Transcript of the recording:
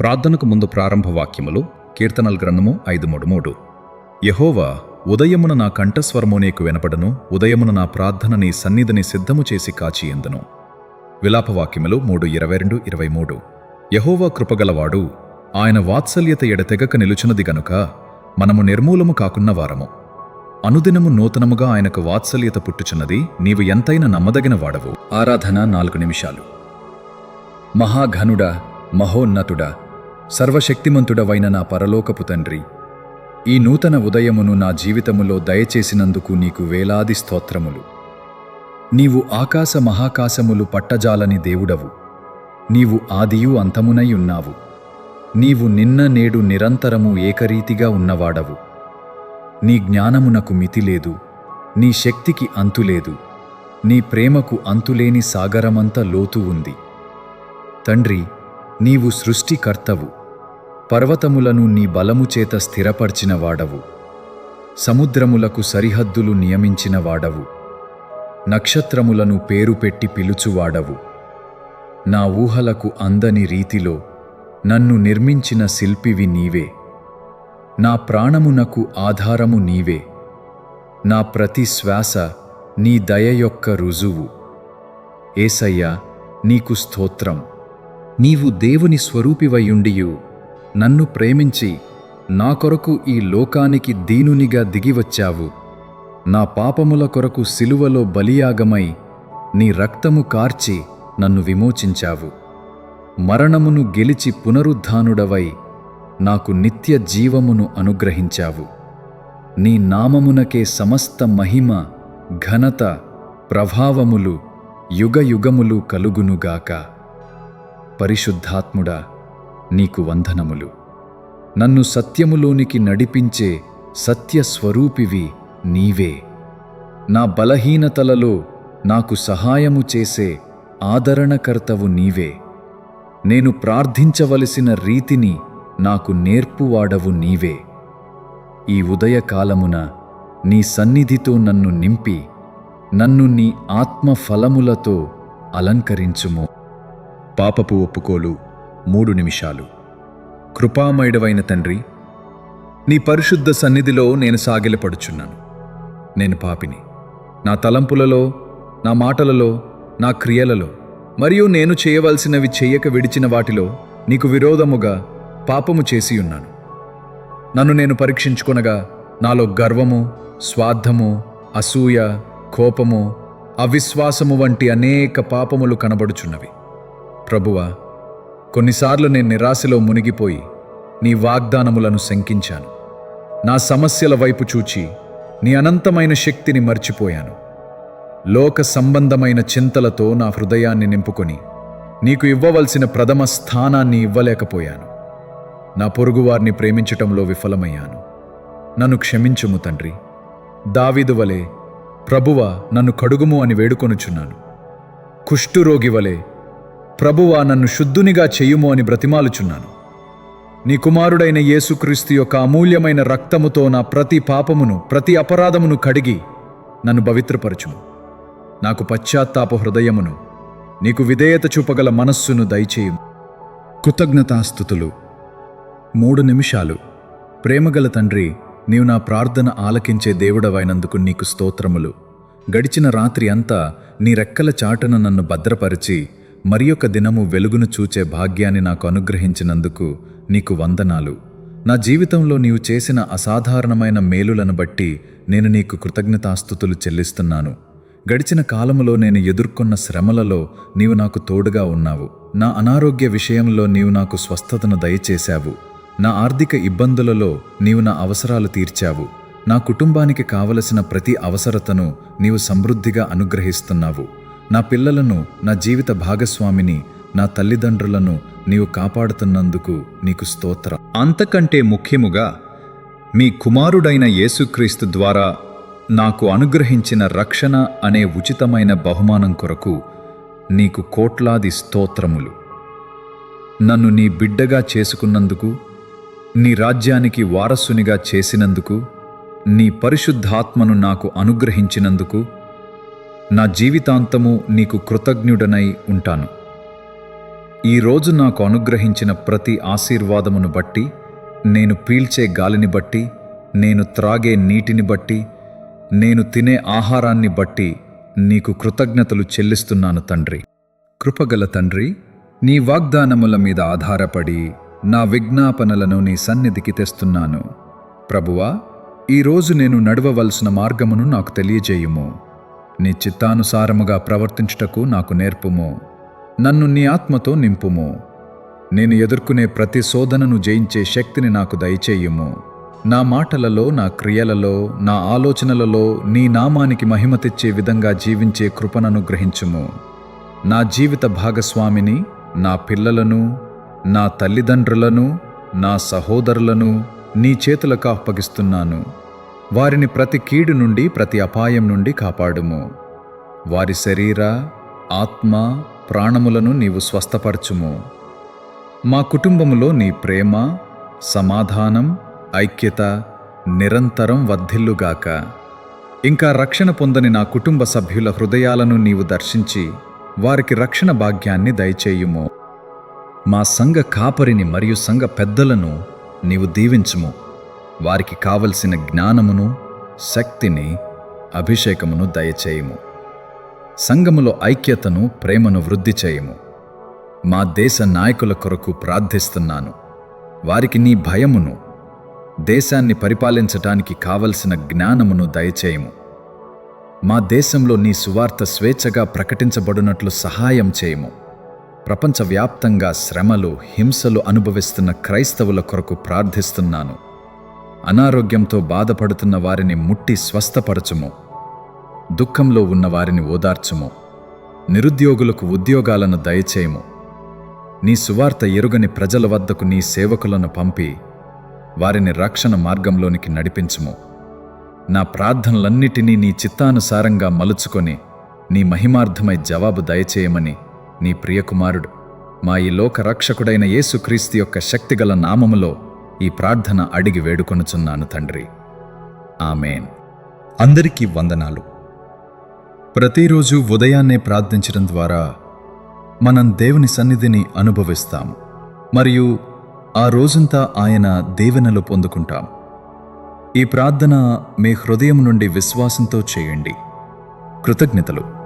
ప్రార్థనకు ముందు ప్రారంభ వాక్యములు కీర్తనల గ్రంథము ఐదు మూడు మూడు యహోవా ఉదయమున నా కంఠస్వరము నీకు వినపడను ఉదయమున నా ప్రార్థన నీ సన్నిధిని సిద్ధము చేసి కాచి ఎందును. విలాపవాక్యములు మూడు ఇరవై రెండు ఇరవై మూడు. యహోవా కృపగలవాడు ఆయన వాత్సల్యత ఎడతెగక నిలుచున్నది గనుక మనము నిర్మూలము కాకున్న వారము. అనుదినము నూతనముగా ఆయనకు వాత్సల్యత పుట్టుచున్నది నీవు ఎంతైనా నమ్మదగిన వాడవు. ఆరాధన నాలుగు నిమిషాలు. మహాఘనుడా మహోన్నతుడా సర్వశక్తిమంతుడవైన నా పరలోకపు తండ్రి ఈ నూతన ఉదయమును నా జీవితములో దయచేసినందుకు నీకు వేలాది స్తోత్రములు. నీవు ఆకాశ మహాకాశములు పట్టజాలని దేవుడవు. నీవు ఆదియు అంతమునై ఉన్నావు. నీవు నిన్న నేడు నిరంతరము ఏకరీతిగా ఉన్నవాడవు. నీ జ్ఞానమునకు మితిలేదు నీ శక్తికి అంతులేదు నీ ప్రేమకు అంతులేని సాగరమంత లోతు ఉంది. తండ్రి నీవు సృష్టికర్తవు. పర్వతములను నీ బలము చేత స్థిరపర్చిన వాడవు. సముద్రములకు సరిహద్దులు నియమించిన వాడవు. నక్షత్రములను పేరు పెట్టి పిలుచువాడవు నా ఊహలకు అందని రీతిలో నన్ను నిర్మించిన శిల్పివి నీవే. నా ప్రాణమునకు ఆధారము నీవే. నా ప్రతి శ్వాస నీ దయ యొక్క రుజువు. ఏసయ్యా నీకు స్తోత్రం. నీవు దేవుని స్వరూపివయుండియు. నన్ను ప్రేమించి నా కొరకు ఈ లోకానికి దీనునిగా దిగివచ్చావు. నా పాపముల కొరకు సిలువలో బలియాగమై నీ రక్తము కార్చి నన్ను విమోచించావు. మరణమును గెలిచి పునరుద్ధానుడవై నాకు నిత్య జీవమును అనుగ్రహించావు. నీ నామమునకే సమస్త మహిమ ఘనత ప్రభావములు యుగయుగములు కలుగునుగాక. పరిశుద్ధాత్ముడా నీకు వందనములు. నన్ను సత్యములోనికి నడిపించే సత్యస్వరూపివి నీవే. నా బలహీనతలలో నాకు సహాయము చేసే ఆదరణకర్తవు నీవే. నేను ప్రార్థించవలసిన రీతిని నాకు నేర్పువాడవు నీవే. ఈ ఉదయకాలమున నీ సన్నిధితో నన్ను నింపి నన్ను నీ ఆత్మ ఫలములతో అలంకరించుము. పాపపు ఒప్పుకోలు. మూడు నిమిషాలు. కృపామయుడవైన తండ్రి నీ పరిశుద్ధ సన్నిధిలో నేను సాగిలపడుచున్నాను. నేను పాపిని. నా తలంపులలో నా మాటలలో నా క్రియలలో మరియు నేను చేయవలసినవి చెయ్యక విడిచిన వాటిలో నీకు విరోధముగా పాపము చేసి ఉన్నాను నన్ను నేను పరీక్షించుకొనగా నాలో గర్వము స్వార్థము అసూయ కోపము అవిశ్వాసము వంటి అనేక పాపములు కనబడుచున్నవి. ప్రభువా కొన్నిసార్లు నేను నిరాశలో మునిగిపోయి నీ వాగ్దానములను శంకించాను. నా సమస్యల వైపు చూచి నీ అనంతమైన శక్తిని మర్చిపోయాను. లోక సంబంధమైన చింతలతో నా హృదయాన్ని నింపుకొని నీకు ఇవ్వవలసిన ప్రథమ స్థానాన్ని ఇవ్వలేకపోయాను. నా పొరుగువారిని ప్రేమించటంలో విఫలమయ్యాను. నన్ను క్షమించుము తండ్రి. దావిదువలే ప్రభువ నన్ను కడుగుము అని వేడుకొనుచున్నాను. కుష్ఠురోగి వలె ప్రభువా నన్ను శుద్ధునిగా చెయ్యుము అని బ్రతిమాలుచున్నాను. నీ కుమారుడైన యేసుక్రీస్తు యొక్క అమూల్యమైన రక్తముతో నా ప్రతి పాపమును ప్రతి అపరాధమును కడిగి నన్ను పవిత్రపరచుము. నాకు పశ్చాత్తాప హృదయమును నీకు విధేయత చూపగల మనస్సును దయచేయు కృతజ్ఞతాస్థుతులు. మూడు నిమిషాలు. ప్రేమగల తండ్రి నీవు నా ప్రార్థన ఆలకించే దేవుడవైనందుకు నీకు స్తోత్రములు. గడిచిన రాత్రి అంతా నీ రెక్కల చాటున నన్ను భద్రపరిచి మరి ఒక దినము వెలుగును చూచే భాగ్యాన్ని నాకు అనుగ్రహించినందుకు నీకు వందనాలు. నా జీవితంలో నీవు చేసిన అసాధారణమైన మేలులను బట్టి నేను నీకు కృతజ్ఞతాస్థుతులు చెల్లిస్తున్నాను. గడిచిన కాలములో నేను ఎదుర్కొన్న శ్రమలలో నీవు నాకు తోడుగా ఉన్నావు. నా అనారోగ్య విషయంలో నీవు నాకు స్వస్థతను దయచేశావు. నా ఆర్థిక ఇబ్బందులలో నీవు నా అవసరాలు తీర్చావు. నా కుటుంబానికి కావలసిన ప్రతి అవసరతను నీవు సమృద్ధిగా అనుగ్రహిస్తున్నావు. నా పిల్లలను నా జీవిత భాగస్వామిని నా తల్లిదండ్రులను నీవు కాపాడుతున్నందుకు నీకు స్తోత్రం. అంతకంటే ముఖ్యముగా మీ కుమారుడైన యేసుక్రీస్తు ద్వారా నాకు అనుగ్రహించిన రక్షణ అనే ఉచితమైన బహుమానం కొరకు నీకు కోట్లాది స్తోత్రములు. నన్ను నీ బిడ్డగా చేసుకున్నందుకు నీ రాజ్యానికి వారసునిగా చేసినందుకు నీ పరిశుద్ధాత్మను నాకు అనుగ్రహించినందుకు నా జీవితాంతము నీకు కృతజ్ఞుడనై ఉంటాను. ఈ రోజు నాకు అనుగ్రహించిన ప్రతి ఆశీర్వాదమును బట్టి నేను పీల్చే గాలిని బట్టి నేను త్రాగే నీటిని బట్టి నేను తినే ఆహారాన్ని బట్టి నీకు కృతజ్ఞతలు చెల్లిస్తున్నాను తండ్రి. కృపగల తండ్రి నీ వాగ్దానముల మీద ఆధారపడి నా విజ్ఞాపనలను నీ సన్నిధికి తెస్తున్నాను. ప్రభువా ఈరోజు నేను నడవవలసిన మార్గమును నాకు తెలియజేయుము. నీ చిత్తానుసారముగా ప్రవర్తించుటకు నాకు నేర్పుము. నన్ను నీ ఆత్మతో నింపుము. నేను ఎదుర్కొనే ప్రతి శోధనను జయించే శక్తిని నాకు దయచేయుము. నా మాటలలో నా క్రియలలో నా ఆలోచనలలో నీ నామానికి మహిమ తెచ్చే విధంగా జీవించే కృపనను గ్రహించుము. నా జీవిత భాగస్వామిని నా పిల్లలను నా తల్లిదండ్రులను నా సహోదరులను నీ చేతులకు అప్పగిస్తున్నాను. వారిని ప్రతి కీడు నుండి ప్రతి అపాయం నుండి కాపాడుము. వారి శరీర ఆత్మ ప్రాణములను నీవు స్వస్థపరచుము. మా కుటుంబములో నీ ప్రేమ సమాధానం ఐక్యత నిరంతరం వర్ధిల్లుగాక. ఇంకా రక్షణ పొందని నా కుటుంబ సభ్యుల హృదయాలను నీవు దర్శించి వారికి రక్షణ భాగ్యాన్ని దయచేయుము. మా సంఘ కాపరిని మరియు సంఘ పెద్దలను నీవు దీవించుము. వారికి కావలసిన జ్ఞానమును శక్తిని అభిషేకమును దయచేయము. సంఘములో ఐక్యతను ప్రేమను వృద్ధి చేయము. మా దేశ నాయకుల కొరకు ప్రార్థిస్తున్నాను. వారికి నీ భయమును దేశాన్ని పరిపాలించటానికి కావలసిన జ్ఞానమును దయచేయము. మా దేశంలో నీ సువార్త స్వేచ్ఛగా ప్రకటించబడినట్లు సహాయం చేయము. ప్రపంచవ్యాప్తంగా శ్రమలు హింసలు అనుభవిస్తున్న క్రైస్తవుల కొరకు ప్రార్థిస్తున్నాను. అనారోగ్యంతో బాధపడుతున్న వారిని ముట్టి స్వస్థపరచుము. దుఃఖంలో ఉన్న వారిని ఓదార్చుము. నిరుద్యోగులకు ఉద్యోగాలను దయచేయము. నీ సువార్త ఎరుగని ప్రజల వద్దకు నీ సేవకులను పంపి వారిని రక్షణ మార్గంలోనికి నడిపించుము. నా ప్రార్థనలన్నిటినీ నీ చిత్తానుసారంగా మలుచుకొని నీ మహిమార్థమై జవాబు దయచేయమని నీ ప్రియకుమారుడు. మా ఈ లోక రక్షకుడైన యేసుక్రీస్తు యొక్క శక్తిగల నామములో ఈ ప్రార్థన అడిగి వేడుకొనుచున్నాను తండ్రి. ఆమెన్. అందరికీ వందనాలు. ప్రతిరోజు ఉదయాన్నే ప్రార్థించడం ద్వారా మనం దేవుని సన్నిధిని అనుభవిస్తాం మరియు ఆ రోజంతా ఆయన దీవెనలు పొందుకుంటాం. ఈ ప్రార్థన మీ హృదయం నుండి విశ్వాసంతో చేయండి. కృతజ్ఞతలు.